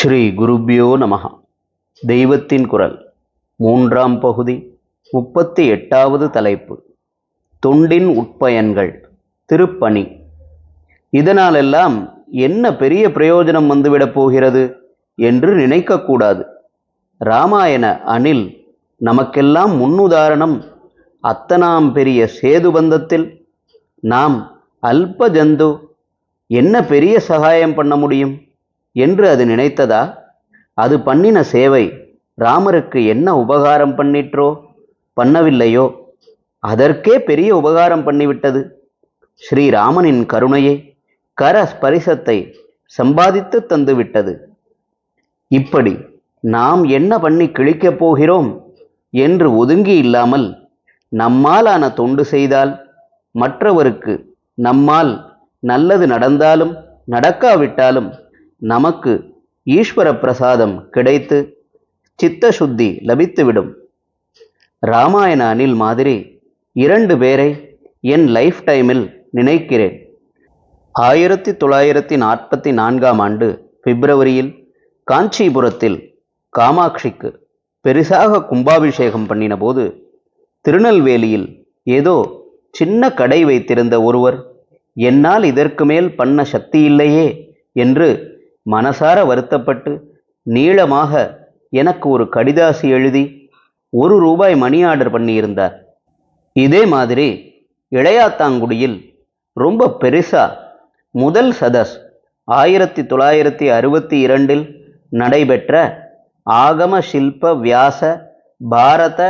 ஸ்ரீ குருபியோ நமஹ. தெய்வத்தின் குரல். மூன்றாம் பகுதி முப்பத்தி எட்டாவது தலைப்பு. தொண்டின் உட்பயன்கள் திருப்பணி. இதனாலெல்லாம் என்ன பெரிய பிரயோஜனம் வந்துவிடப் போகிறது என்று நினைக்கக்கூடாது. ராமாயண அணில் நமக்கெல்லாம் முன்னுதாரணம் அத்தனாம் பெரிய சேதுபந்தத்தில் நாம் அல்ப ஜந்து என்ன பெரிய சகாயம் பண்ண முடியும்? என்று அது நினைத்ததா? அது பண்ணின சேவை ராமருக்கு என்ன உபகாரம் பண்ணிற்றோ? பண்ணவில்லையோ? அதற்கே பெரிய உபகாரம் பண்ணிவிட்டது. ஸ்ரீராமனின் கருணையை கர ஸ்பரிசத்தை சம்பாதித்து தந்துவிட்டது. இப்படி நாம் என்ன பண்ணி கிழிக்கப் போகிறோம்? என்று ஒதுங்கி இல்லாமல் நம்மாலான தொண்டு செய்தால் மற்றவருக்கு நம்மால் நல்லது நடந்தாலும் நடக்காவிட்டாலும் நமக்கு ஈஸ்வர பிரசாதம் கிடைத்து சித்த சுத்தி லபித்துவிடும். ராமாயண அணில் மாதிரி இரண்டு பேரை என் லைஃப் டைமில் நினைக்கிறேன். ஆயிரத்தி தொள்ளாயிரத்தி நாற்பத்தி நான்காம் ஆண்டு பிப்ரவரியில் காஞ்சிபுரத்தில் காமாட்சிக்கு பெரிசாக கும்பாபிஷேகம் பண்ணின போது திருநெல்வேலியில் ஏதோ சின்ன கடை வைத்திருந்த ஒருவர் என்னால் இதற்கு மேல் பண்ண சக்தி இல்லையே என்று மனசார வருத்தப்பட்டு நீளமாக எனக்கு ஒரு கடிதாசி எழுதி ஒரு ரூபாய் மணி ஆர்டர் பண்ணியிருந்தார். இதே மாதிரி இளையாத்தாங்குடியில் ரொம்ப பெருசா முதல் சதஸ் ஆயிரத்தி தொள்ளாயிரத்தி அறுபத்தி இரண்டில் நடைபெற்ற ஆகம ஷில்ப வியாச பாரத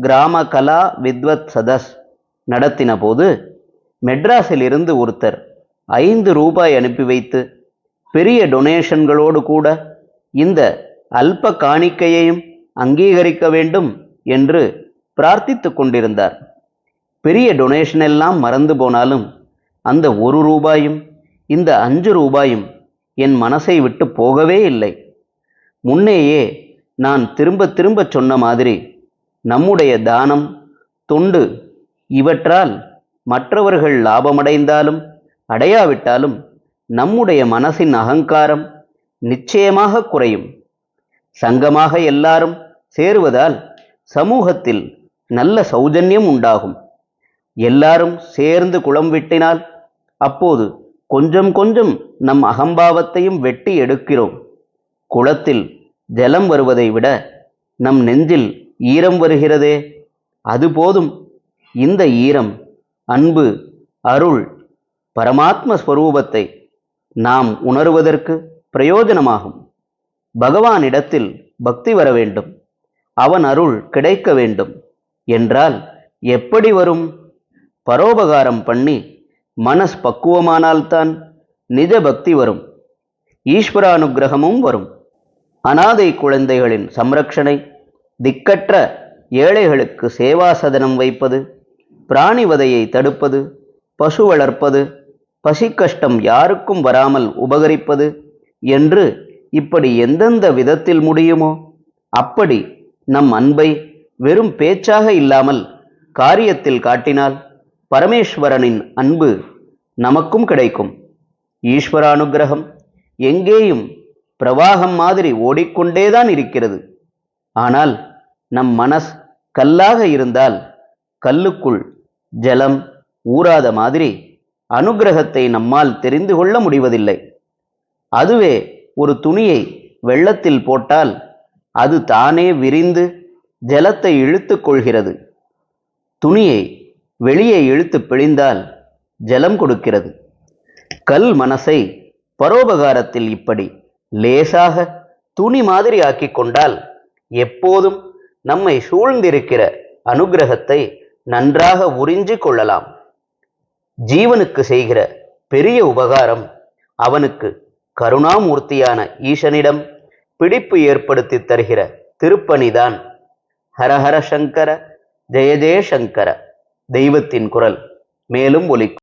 கிராம கலா வித்வத் சதஸ் நடத்தின போது மெட்ராஸில் இருந்து ஒருத்தர் ஐந்து ரூபாய் அனுப்பி வைத்து பெரிய டொனேஷன்களோடு கூட இந்த அல்ப காணிக்கையையும் அங்கீகரிக்க வேண்டும் என்று பிரார்த்தித்து கொண்டிருந்தார். பெரிய டொனேஷன் எல்லாம் மறந்து போனாலும் அந்த ஒரு ரூபாயும் இந்த அஞ்சு ரூபாயும் என் மனசை விட்டு போகவே இல்லை. முன்னேயே நான் திரும்ப திரும்ப சொன்ன மாதிரி நம்முடைய தானம் தொண்டு இவற்றால் மற்றவர்கள் லாபமடைந்தாலும் அடையாவிட்டாலும் நம்முடைய மனசின் அகங்காரம் நிச்சயமாக குறையும். சங்கமாக எல்லாரும் சேருவதால் சமூகத்தில் நல்ல சௌஜன்யம் உண்டாகும். எல்லாரும் சேர்ந்து குளம் வெட்டினால் அப்போது கொஞ்சம் கொஞ்சம் நம் அகம்பாவத்தையும் வெட்டி எடுக்கிறோம். குளத்தில் ஜலம் வருவதை விட நம் நெஞ்சில் ஈரம் வருகிறதே. அது போதும். இந்த ஈரம் அன்பு அருள் பரமாத்ம ஸ்வரூபத்தை நாம் உணருவதற்கு பிரயோஜனமாகும். பகவானிடத்தில் பக்தி வர வேண்டும். அவன் அருள் கிடைக்க வேண்டும். என்றால் எப்படி வரும்? பரோபகாரம் பண்ணி மனஸ் பக்குவமானால்தான் நிஜ பக்தி வரும். ஈஸ்வரானுக்கிரகமும் வரும். அனாதை குழந்தைகளின் சம்ரக்ஷணை திக்கற்ற ஏழைகளுக்கு சேவாசதனம் வைப்பது பிராணிவதையை தடுப்பது பசு வளர்ப்பது பசி கஷ்டம் யாருக்கும் வராமல் உபகரிப்பது என்று இப்படி எந்தெந்த விதத்தில் முடியுமோ அப்படி நம் அன்பை வெறும் பேச்சாக இல்லாமல் காரியத்தில் காட்டினால் பரமேஸ்வரனின் அன்பு நமக்கும் கிடைக்கும். ஈஸ்வரானுக்கிரகம் எங்கேயும் பிரவாகம் மாதிரி ஓடிக்கொண்டேதான் இருக்கிறது. ஆனால் நம் மனஸ் கல்லாக இருந்தால் கல்லுக்குள் ஜலம் ஊறாத மாதிரி அனுக்கிரகத்தை நம்மால் தெரிந்து கொள்ள முடிவதில்லை. அதுவே ஒரு துணியை வெள்ளத்தில் போட்டால் அது தானே விரிந்து ஜலத்தை இழுத்து கொள்கிறது. துணியை வெளியே இழுத்து பிழிந்தால் ஜலம் கொடுக்கிறது. கல் மனசை பரோபகாரத்தில் இப்படி லேசாக துணி மாதிரி ஆக்கி கொண்டால் எப்போதும் நம்மை சூழ்ந்திருக்கிற அனுகிரகத்தை நன்றாக உறிஞ்சு கொள்ளலாம். ஜீவனுக்கு செய்கிற பெரிய உபகாரம் அவனுக்கு கருணாமூர்த்தியான ஈசனிடம் பிடிப்பு ஏற்படுத்தி தருகிற திருப்பணிதான் ஹரஹர சங்கர ஜெய ஜெயசங்கர தெய்வத்தின் குரல். மேலும் ஒலிக்கும்.